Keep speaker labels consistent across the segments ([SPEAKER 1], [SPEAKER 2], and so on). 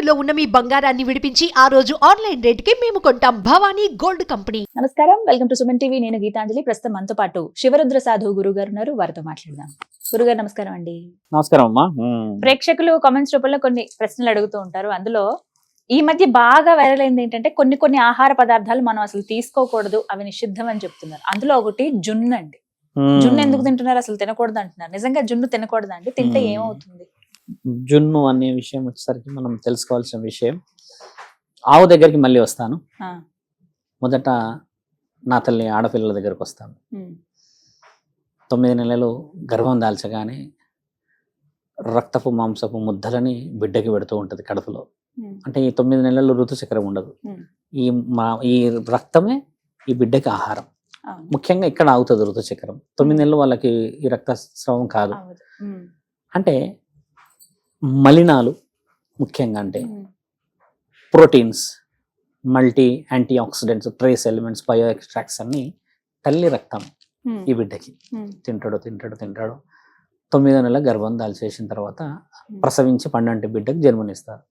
[SPEAKER 1] తాకట్టులో ఉన్న మీ బంగారాన్ని విడిపించి ఆ రోజు ఆన్లైన్ రేటుకి మేము కొంటాం. Bhavani gold company.
[SPEAKER 2] నమస్కారం. Welcome to Suman TV. నేను గీతాంజలి. ప్రస్తుతం మనతో పాటు శివరుద్ర సాధు గురువు గారు ఉన్నారు. వారితో మాట్లాడదాం. గురుగారు నమస్కారం అండి.
[SPEAKER 3] నమస్కారం అమ్మా.
[SPEAKER 2] ప్రేక్షకులు కామెంట్స్ రూపంలో కొన్ని ప్రశ్నలు అడుగుతూ ఉంటారు. అందులో ఈ మధ్య బాగా వైరల్ అయింది ఏంటంటే కొన్ని కొన్ని ఆహార పదార్థాలు మనం అసలు తీసుకోకూడదు. అవి నిషిద్ధం అని చెప్తున్నారు. అందులో ఒకటి జున్ను అండి. జున్ను ఎందుకు తింటున్నారు? అసలు తినకూడదు అంటున్నారు. నిజంగా జున్ను తినకూడదు అండి? తింటే. ఏమవుతుంది?
[SPEAKER 3] జున్ను అనే విషయం వచ్చేసరికి మనం తెలుసుకోవాల్సిన విషయం. ఆవు దగ్గరికి మళ్ళీ వస్తాను. మొదట నా తల్లి ఆడపిల్లల దగ్గరకు వస్తాను. తొమ్మిది నెలలు గర్భం దాల్చగానే రక్తపు మాంసపు ముద్దలని బిడ్డకి పెడుతూ ఉంటుంది కడుపులో. అంటే ఈ తొమ్మిది నెలలు ఋతుచక్రం ఉండదు. ఈ మా ఈ రక్తమే ఈ బిడ్డకి ఆహారం. ముఖ్యంగా ఇక్కడ ఆగుతుంది ఋతుచక్రం తొమ్మిది నెలలు వాళ్ళకి ఈ రక్తస్రావం కాదు. అంటే మలినాలు ముఖ్యంగా అంటే proteins multi antioxidants trace elements bio extracts అన్ని తల్లి రక్తం ఈ బిడ్డకి. తింటాడు తింటాడు తింటాడు. తొమ్మిదో నెల గర్భం దాల్చేసిన తర్వాత ప్రసవించి పండంటి బిడ్డకు జన్మనిస్తారు.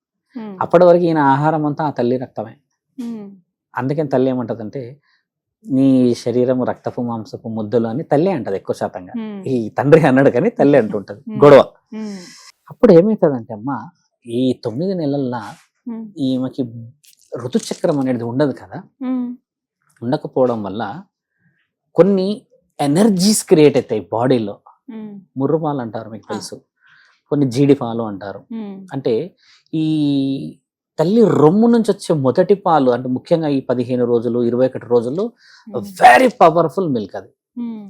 [SPEAKER 3] అప్పటి వరకు ఈయన ఆహారం అంతా ఆ తల్లి రక్తమే. అందుకని తల్లి ఏమంటదంటే నీ శరీరం రక్తపు మాంసపు ముద్దలు అని తల్లి అంటది ఎక్కువ శాతంగా. ఈ తండ్రి అన్నాడు కానీ తల్లి అంటుంటది. గొడవ. అప్పుడు ఏమవుతుందంటే అమ్మ ఈ తొమ్మిది నెలల్లో ఈమెకి ఋతుచక్రం అనేది ఉండదు కదా. ఉండకపోవడం వల్ల కొన్ని ఎనర్జీస్ క్రియేట్ అవుతాయి బాడీలో. ముర్రుపాలు అంటారు మీకు తెలుసు. కొన్ని జీడిపాలు అంటారు. అంటే ఈ తల్లి రొమ్ము నుంచి వచ్చే మొదటి పాలు అంటే ముఖ్యంగా ఈ పదిహేను రోజులు ఇరవై ఒకటి రోజులు వెరీ పవర్ఫుల్ మిల్క్ అది.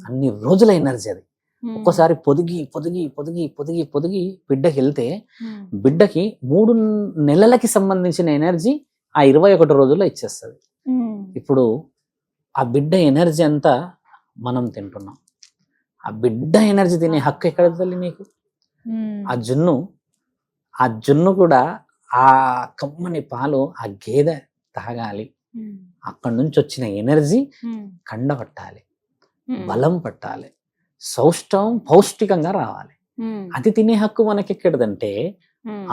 [SPEAKER 3] అన్ని రోజుల ఎనర్జీ అది. ఒక్కోసారి పొదిగి పొదిగి పొదిగి పొదిగి పొదిగి బిడ్డకి వెళ్తే బిడ్డకి మూడు నెలలకి సంబంధించిన ఎనర్జీ ఆ ఇరవై ఒకటి రోజుల్లో ఇచ్చేస్తుంది. ఇప్పుడు ఆ బిడ్డ ఎనర్జీ అంతా మనం తింటున్నాం. ఆ బిడ్డ ఎనర్జీ తినే హక్కు ఎక్కడ తల్లి నీకు? ఆ జున్ను ఆ జున్ను కూడా ఆ కమ్మని పాలు ఆ గేదె తాగాలి. అక్కడి నుంచి వచ్చిన ఎనర్జీ కండ పట్టాలి బలం పట్టాలి. సౌష్టవం పౌష్టికంగా రావాలి. అది తినే హక్కు మనకి ఎక్కడదంటే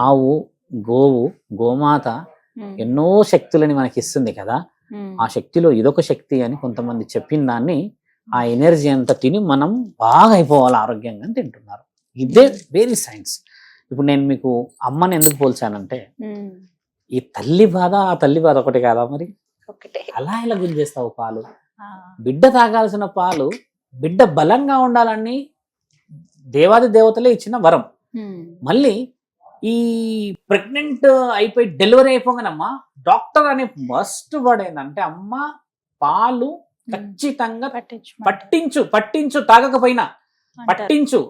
[SPEAKER 3] ఆవు గోవు గోమాత ఎన్నో శక్తులని మనకి ఇస్తుంది కదా ఆ శక్తిలో ఇదొక శక్తి అని కొంతమంది చెప్పిన దాన్ని ఆ ఎనర్జీ అంతా తిని మనం బాగా అయిపోవాలి ఆరోగ్యంగా తింటున్నారు. ఇదే వెరీ సైన్స్ ఇప్పుడు నేను మీకు అమ్మని ఎందుకు పోల్చానంటే ఈ తల్లి బాధ ఆ తల్లి బాధ ఒకటి కాదా మరి?
[SPEAKER 2] ఒకటే.
[SPEAKER 3] అలా ఎలా గుంజేస్తావు పాలు?
[SPEAKER 2] ఆ,
[SPEAKER 3] బిడ్డ తాగాల్సిన పాలు బిడ్డ బలంగా ఉండాలని దేవాది దేవతలే ఇచ్చిన వరం. మళ్ళీ ఈ ప్రెగ్నెంట్ అయిపోయి డెలివరీ అయిపోగానమ్మా డాక్టర్ అనే మస్ట్ వర్డ్ ఏంటంటే అమ్మ పాలు ఖచ్చితంగా
[SPEAKER 2] పట్టించు
[SPEAKER 3] పట్టించు పట్టించు తాగకపోయినా. పట్టించు.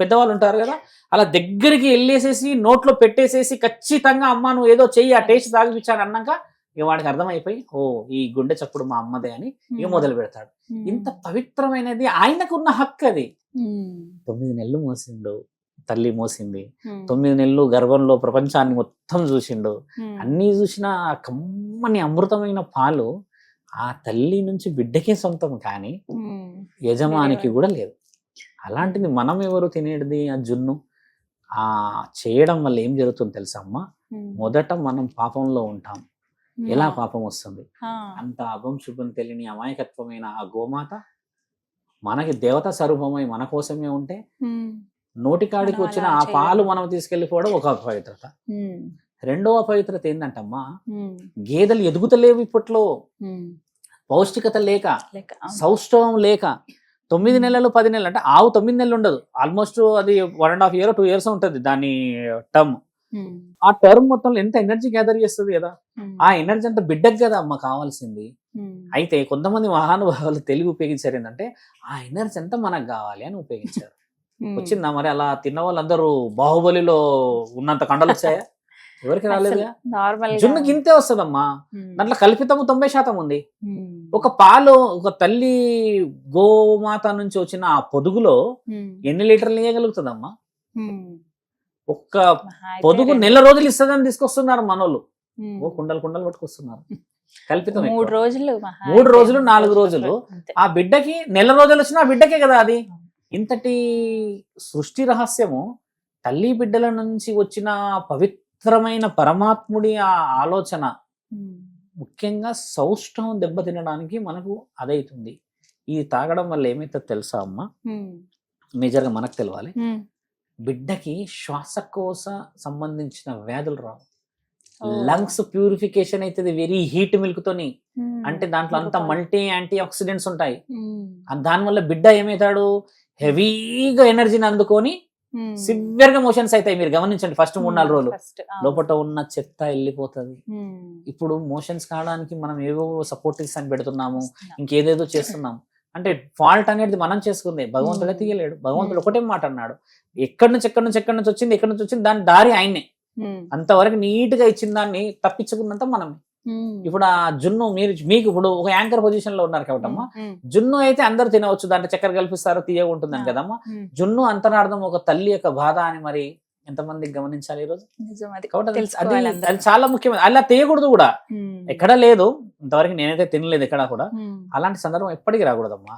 [SPEAKER 3] పెద్దవాళ్ళు ఉంటారు కదా అలా దగ్గరికి వెళ్ళేసేసి నోట్లో పెట్టేసేసి ఖచ్చితంగా అమ్మ నువ్వు ఏదో చెయ్యి ఆ టేస్ట్ తాగిపించాను అన్నాక ఇక వాడికి అర్థమైపోయి ఓ ఈ గుండె చప్పుడు మా అమ్మదే అని ఇక మొదలు పెడతాడు. ఇంత పవిత్రమైనది ఆయనకున్న హక్కు అది. తొమ్మిది నెలలు మోసిండు తల్లి మోసింది. తొమ్మిది నెలలు గర్భంలో ప్రపంచాన్ని మొత్తం చూసిండు. అన్నీ చూసిన కమ్మని అమృతమైన పాలు ఆ తల్లి నుంచి బిడ్డకే సొంతం కానీ యజమానికి కూడా లేదు. అలాంటిది మనం ఎవరు తినేది ఆ జున్ను? ఆ చేయడం వల్ల ఏం జరుగుతుంది తెలుసా అమ్మా? మొదట మనం పాపంలో ఉంటాం. ఎలా పాపం వస్తుంది? అంత అభం శుభం తెలియని అమాయకత్వమైన ఆ గోమాత మనకి దేవతా స్వరూపమై మన కోసమే ఉంటే నోటికాడికి వచ్చిన ఆ. పాలు మనం తీసుకెళ్ళిపోవడం ఒక అపవిత్రత.
[SPEAKER 2] ఉమ్,
[SPEAKER 3] రెండవ అపవిత్రత ఏంటంటమ్మా గేదెలు ఎదుగుతలేవు ఇప్పట్లో. పౌష్టికత లేక. సౌష్ఠవం లేక తొమ్మిది నెలలు పది నెలలు అంటే ఆవు తొమ్మిది నెలలు ఉండదు. ఆల్మోస్ట్ అది one and half year two years ఉంటుంది దాని టర్మ్. ఆ టర్మ్ మొత్తంలో ఎంత ఎనర్జీ గ్యాదర్ చేస్తుంది కదా?
[SPEAKER 2] ఉమ్,
[SPEAKER 3] ఆ ఎనర్జీ అంతా బిడ్డకు కదా అమ్మ కావాల్సింది.
[SPEAKER 2] ఉమ్,
[SPEAKER 3] అయితే కొంతమంది మహానుభావులు తెలివి ఉపయోగించారు ఏంటంటే ఆ ఎనర్జీ అంతా మనకు కావాలి అని ఉపయోగించారు. వచ్చిందా మరి? అలా తిన్న వాళ్ళందరూ బాహుబలిలో ఉన్నంత కండలు వచ్చాయా? ఎవరికి రాలేదుగా?
[SPEAKER 2] అసలు నార్మల్ గా-
[SPEAKER 3] జున్ను గింతే వస్తుందమ్మా. దాంట్లో కల్పితము తొంభై శాతం ఉంది. ఒక పాలు ఒక తల్లి గోమాత నుంచి వచ్చిన ఆ పొదుగులో ఎన్ని లీటర్లు ఇవ్వగలుగుతుందమ్మా ఒక్క పొదుగు నెల రోజులు ఇస్తుందని తీసుకొస్తున్నారు మనోళ్ళు. ఓ కుండలు కుండలు పట్టుకొస్తున్నారు. కల్పితం.
[SPEAKER 2] మూడు రోజులు
[SPEAKER 3] మూడు రోజులు, నాలుగు రోజులు. ఆ బిడ్డకి నెల రోజులు వచ్చినా ఆ బిడ్డకే కదా అది. ఇంతటి సృష్టి రహస్యము తల్లి బిడ్డల నుంచి వచ్చిన పవిత్ర పవిత్రమైన పరమాత్ముడి ఆ ఆలోచన ముఖ్యంగా సౌష్ఠవం దెబ్బతినడానికి మనకు అదైతుంది. ఇది తాగడం వల్ల ఏమైతే తెలుసా అమ్మ? మేజర్గా మనకు తెలవాలి. బిడ్డకి శ్వాసకోశ సంబంధించిన వ్యాధులు రావు. లంగ్స్ ప్యూరిఫికేషన్ అవుతుంది వెరీ హీట్ మిల్క్ తోని అంటే దాంట్లో అంత మల్టీ యాంటీ ఆక్సిడెంట్స్ ఉంటాయి. దానివల్ల బిడ్డ ఏమవుతాడు? హెవీగా ఎనర్జీని అందుకొని సివియర్గా మోషన్స్ అవుతాయి. మీరు గమనించండి ఫస్ట్ మూడు నాలుగు రోజులు. లోపల ఉన్న చెత్త వెళ్ళిపోతుంది ఇప్పుడు మోషన్స్ కావడానికి మనం ఏవో సపోర్టివ్స్ అని పెడుతున్నాము. ఇంకేదేదో చేస్తున్నాం. అంటే ఫాల్ట్ అనేది మనం చేసుకుంది. భగవంతుడే
[SPEAKER 2] Hmm.
[SPEAKER 3] తీయలేడు. భగవంతుడు ఒకటే మాట అన్నాడు. ఎక్కడి నుంచి ఎక్కడి నుంచి ఎక్కడి నుంచి వచ్చింది ఎక్కడి నుంచి వచ్చింది దాని దారి ఆయనే అంతవరకు నీట్గా ఇచ్చిన దాన్ని తప్పించుకున్నంత మనమే. ఇప్పుడు ఆ జున్ను మీరు మీకు ఇప్పుడు ఒక యాంకర్ పొజిషన్లో ఉన్నారు కాబట్టమ్మా జున్ను అయితే అందరు తినవచ్చు. దాంట్లో చక్కెర కల్పిస్తారు తీయగా ఉంటుందని. కదమ్మా. జున్ను అంతరార్థం ఒక తల్లి యొక్క బాధ అని మరి ఎంతమందికి గమనించాలి ఈ రోజు
[SPEAKER 2] నిజం అది.
[SPEAKER 3] చాలా ముఖ్యమైన అలా తీయకూడదు కూడా. ఎక్కడ లేదు. ఇంతవరకు నేనైతే తినలేదు ఎక్కడ కూడా. అలాంటి సందర్భం ఎప్పటికీ రాకూడదమ్మా.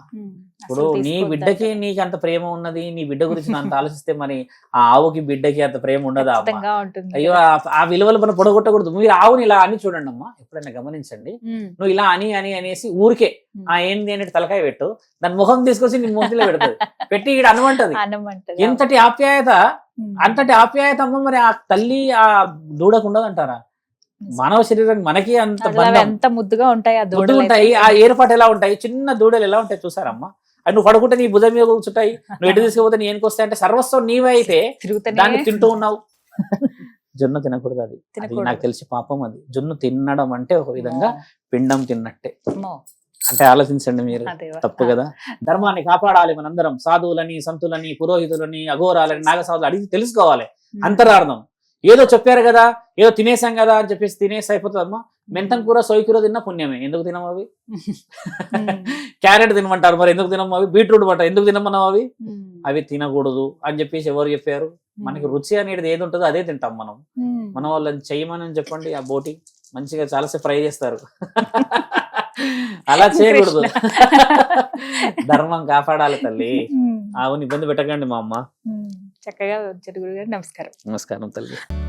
[SPEAKER 3] ఇప్పుడు నీ బిడ్డకి నీకు అంత ప్రేమ ఉన్నది నీ బిడ్డ గురించి అంత ఆలోచిస్తే మరి ఆ ఆవుకి బిడ్డకి అంత ప్రేమ ఉండదా అయ్యో ఆ- విలువలు మనం పొడగొట్టకూడదు మీరు ఆవుని ఇలా అని చూడండి అమ్మా ఎప్పుడైనా గమనించండి. నువ్వు ఇలా అని అని అనేసి ఊరికే. ఆ ఏంది అనేది తలకాయ పెట్టు దాని ముఖం తీసుకొచ్చి నీ మూతిలో పెడుతుంది పెట్టి ఇక్కడ అనమంటది. ఎంతటి ఆప్యాయత. అంతటి ఆప్యాయత అమ్మ మరి ఆ తల్లి ఆ దూడకు ఉండదంటారా మానవ శరీరం మనకి అంత
[SPEAKER 2] అవి ఎంత ముద్దుగా ఉంటాయి దూడలు
[SPEAKER 3] ఉంటాయి. ఆ ఏర్పాటు ఎలా ఉంటాయి? చిన్న దూడలు ఎలా ఉంటాయి చూసారమ్మా? అది నువ్వు పడుకుంటే నీ భుజం మీద కూర్చుంటాయి నువ్వు ఎటు తీసుకుపోతే నీ వెనక్కి వస్తాయి అంటే సర్వస్వం నీవే అయితే దాన్ని తింటూ ఉన్నావు. జొన్న తినకూడదు అది. నాకు తెలిసి పాపం అది. జొన్ను తినడం అంటే ఒక విధంగా పిండం తిన్నట్టే. అంటే ఆలోచించండి మీరు. తప్పు కదా. ధర్మాన్ని కాపాడాలి మనందరం. సాధువులని సంతులని పురోహితులని అఘోరాలని నాగసాధులు అడిగి తెలుసుకోవాలి.
[SPEAKER 2] ఉమ్.
[SPEAKER 3] అంతరార్థం. ఏదో చెప్పారు కదా ఏదో తినేసాం కదా అని చెప్పేసి తినేసి అయిపోతుందమ్మా మెంతం కూర సోయి కూర తిన్న పుణ్యమే. ఎందుకు తినము అవి. క్యారెట్ తినమంటారు మరి ఎందుకు తినము అవి? బీట్రూట్ అంటారు ఎందుకు తినమన్నావు అవి. అవి తినకూడదు అని చెప్పేసి ఎవరు చెప్పారు? మనకి రుచి అనేది ఏది ఉంటుందో అదే తింటాం మనం. మన వాళ్ళని చెయ్యమని చెప్పండి ఆ బోటి మంచిగా చాలాసేపు ఫ్రై చేస్తారు. అలా చేయకూడదు. ధర్మం కాపాడాలి తల్లి. ఆవుని ఇబ్బంది పెట్టకండి మా అమ్మ.
[SPEAKER 2] చక్కగా వచ్చారు గురుగారు నమస్కారం.
[SPEAKER 3] నమస్కారం తల్లి.